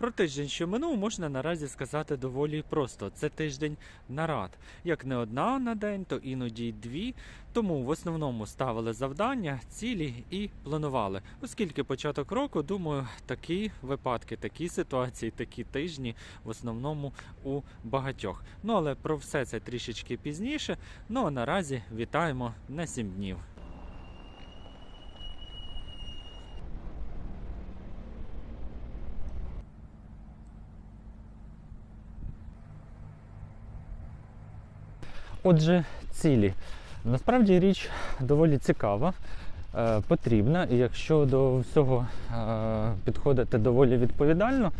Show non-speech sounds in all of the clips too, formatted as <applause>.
Про тиждень, що минув, можна наразі сказати доволі просто. Це тиждень нарад. Як не одна на день, то іноді й дві. Тому в основному ставили завдання, цілі і планували. Оскільки початок року, думаю, такі випадки, такі ситуації, такі тижні в основному у багатьох. Ну але про все це трішечки пізніше. Ну а наразі вітаємо на 7 днів. Отже, цілі. Насправді річ доволі цікава, е, потрібна, і якщо до всього е, підходити доволі відповідально,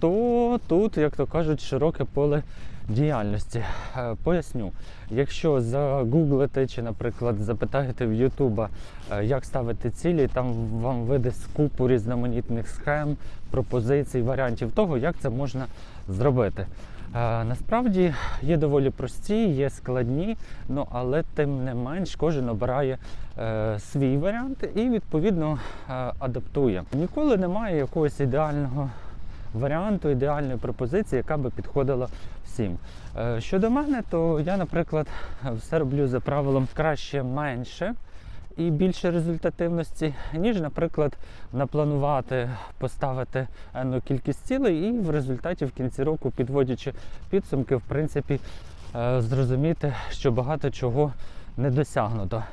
то тут, як то кажуть, широке поле діяльності. Е, Поясню, якщо загуглите чи, наприклад, запитаєте в Ютуба, як ставити цілі, там вам видасть купу різноманітних схем, пропозицій, варіантів того, як це можна зробити. Насправді є доволі прості, є складні, ну але тим не менш кожен обирає е, свій варіант і відповідно е, адаптує. Ніколи немає якогось ідеального варіанту, ідеальної пропозиції, яка би підходила всім. Е, щодо мене, то я, наприклад, все роблю за правилом краще менше. І більше результативності, ніж, наприклад, напланувати, поставити енну кількість цілей, і в результаті в кінці року, підводячи підсумки, в принципі, е, зрозуміти, що багато чого не досягнуто.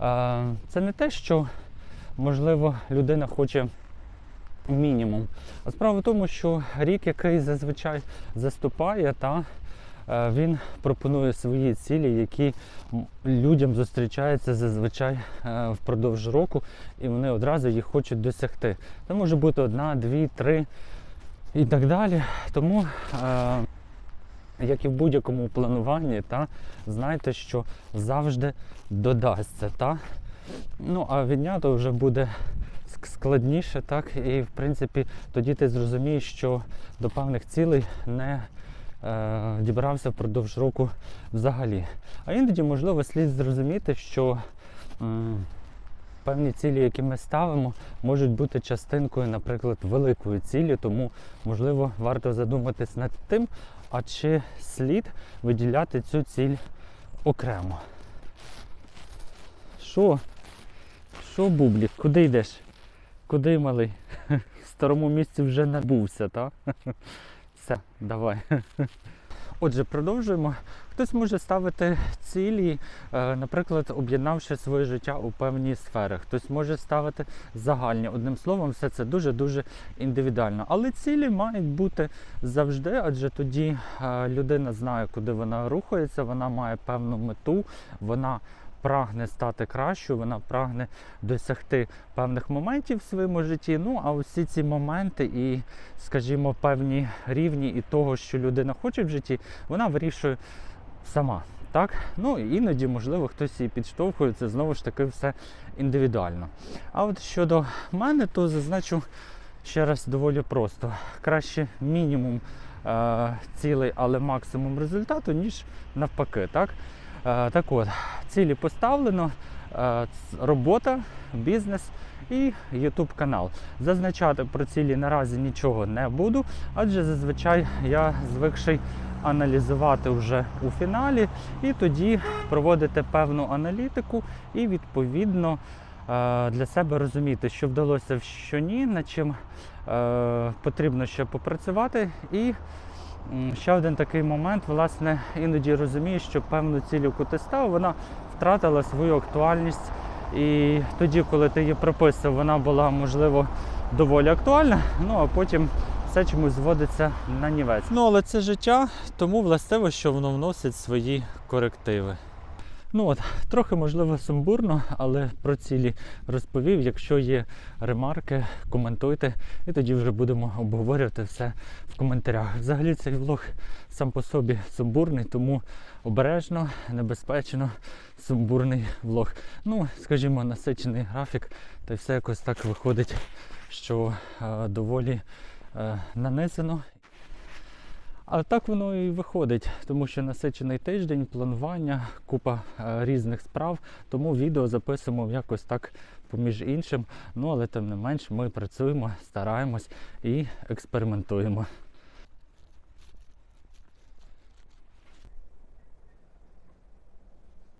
Е, Це не те, що можливо людина хоче мінімум. А справа в тому, що рік, який зазвичай заступає, та він пропонує свої цілі, які людям зустрічаються зазвичай е, впродовж року, і вони одразу їх хочуть досягти. Це може бути одна, дві, три і так далі. Тому, е, як і в будь-якому плануванні, та, знайте, що завжди додасться. Та? Ну, а віднято вже буде складніше, так, і в принципі тоді ти зрозумієш, що до певних цілей не е, дібрався впродовж року взагалі. А іноді, можливо, слід зрозуміти, що певні цілі, які ми ставимо, можуть бути частинкою, наприклад, великої цілі, тому, можливо, варто задуматись над тим, а чи слід виділяти цю ціль окремо. Що? Що, бублік, куди йдеш? Куди малий? <laughs> В старому місці вже не бувся, так? <laughs> Все, давай. <laughs> Отже, продовжуємо. Хтось може ставити цілі, е, наприклад, об'єднавши своє життя у певні сфери. Хтось може ставити загальні. Одним словом, все це дуже-дуже індивідуально. Але цілі мають бути завжди, адже тоді е, людина знає, куди вона рухається, вона має певну мету, вона прагне стати кращою, вона прагне досягти певних моментів в своєму житті. Ну а усі ці моменти і, скажімо, певні рівні і того, що людина хоче в житті, вона вирішує сама. Так, ну іноді, можливо, хтось її підштовхує, це знову ж таки все індивідуально. А от щодо мене, то зазначу ще раз доволі просто. Краще мінімум е- цілей, але максимум результату, ніж навпаки. Так, так от, цілі поставлено, е- робота, бізнес і YouTube канал. Зазначати про цілі наразі нічого не буду, адже зазвичай я звикший аналізувати вже у фіналі і тоді проводити певну аналітику і відповідно е, для себе розуміти, що вдалося, що ні, над чим е, потрібно ще попрацювати. І ще один такий момент, власне, іноді розумієш, що певну ціль, яку ти став, вона втратила свою актуальність. І тоді, коли ти її прописав, вона була, можливо, доволі актуальна, ну а потім все чомусь зводиться на нівець. Ну, але це життя, тому властиво, що воно вносить свої корективи. Ну от, трохи можливо сумбурно, але про цілі розповів. Якщо є ремарки, коментуйте, і тоді вже будемо обговорювати все в коментарях. Взагалі цей влог сам по собі сумбурний, тому обережно, небезпечно, сумбурний влог. Ну, скажімо, насичений графік, й все якось так виходить, що е, доволі е, нанесено. А так воно і виходить, тому що насичений тиждень, планування, купа е, різних справ, тому відео записуємо якось так поміж іншим. Ну, але тим не менш, ми працюємо, стараємось і експериментуємо.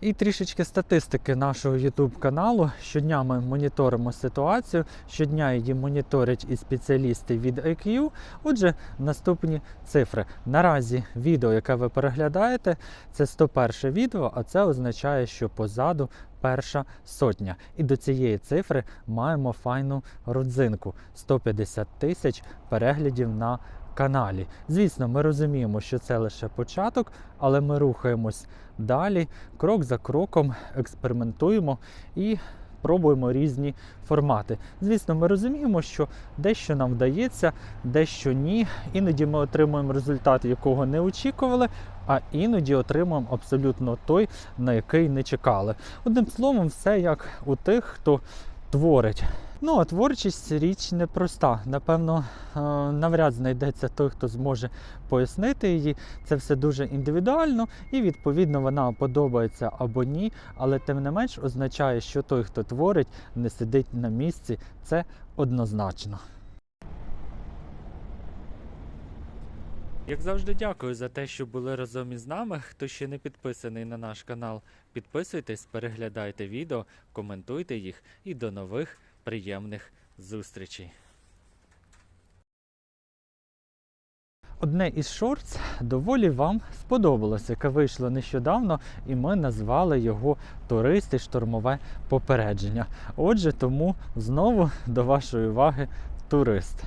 І трішечки статистики нашого YouTube каналу. Щодня ми моніторимо ситуацію, щодня її моніторять і спеціалісти від IQ. Отже, наступні цифри. Наразі відео, яке ви переглядаєте, це 101 відео, а це означає, що позаду перша сотня. І до цієї цифри маємо файну родзинку 150 тисяч переглядів на каналі. Звісно, ми розуміємо, що це лише початок, але ми рухаємось далі, крок за кроком експериментуємо і пробуємо різні формати. Звісно, ми розуміємо, що дещо нам вдається, дещо ні. Іноді ми отримуємо результат, якого не очікували, а іноді отримуємо абсолютно той, на який не чекали. Одним словом, все як у тих, хто творить. Ну, а творчість річ непроста. Напевно, е, навряд знайдеться той, хто зможе пояснити її. Це все дуже індивідуально, і відповідно вона подобається або ні. Але тим не менш означає, що той, хто творить, не сидить на місці. Це однозначно. Як завжди, дякую за те, що були разом із нами. Хто ще не підписаний на наш канал, підписуйтесь, переглядайте відео, коментуйте їх і до нових приємних зустрічей. Одне із шортс доволі вам сподобалося, яке вийшло нещодавно, і ми назвали його Туристи штурмове попередження. Отже, тому знову до вашої уваги турист.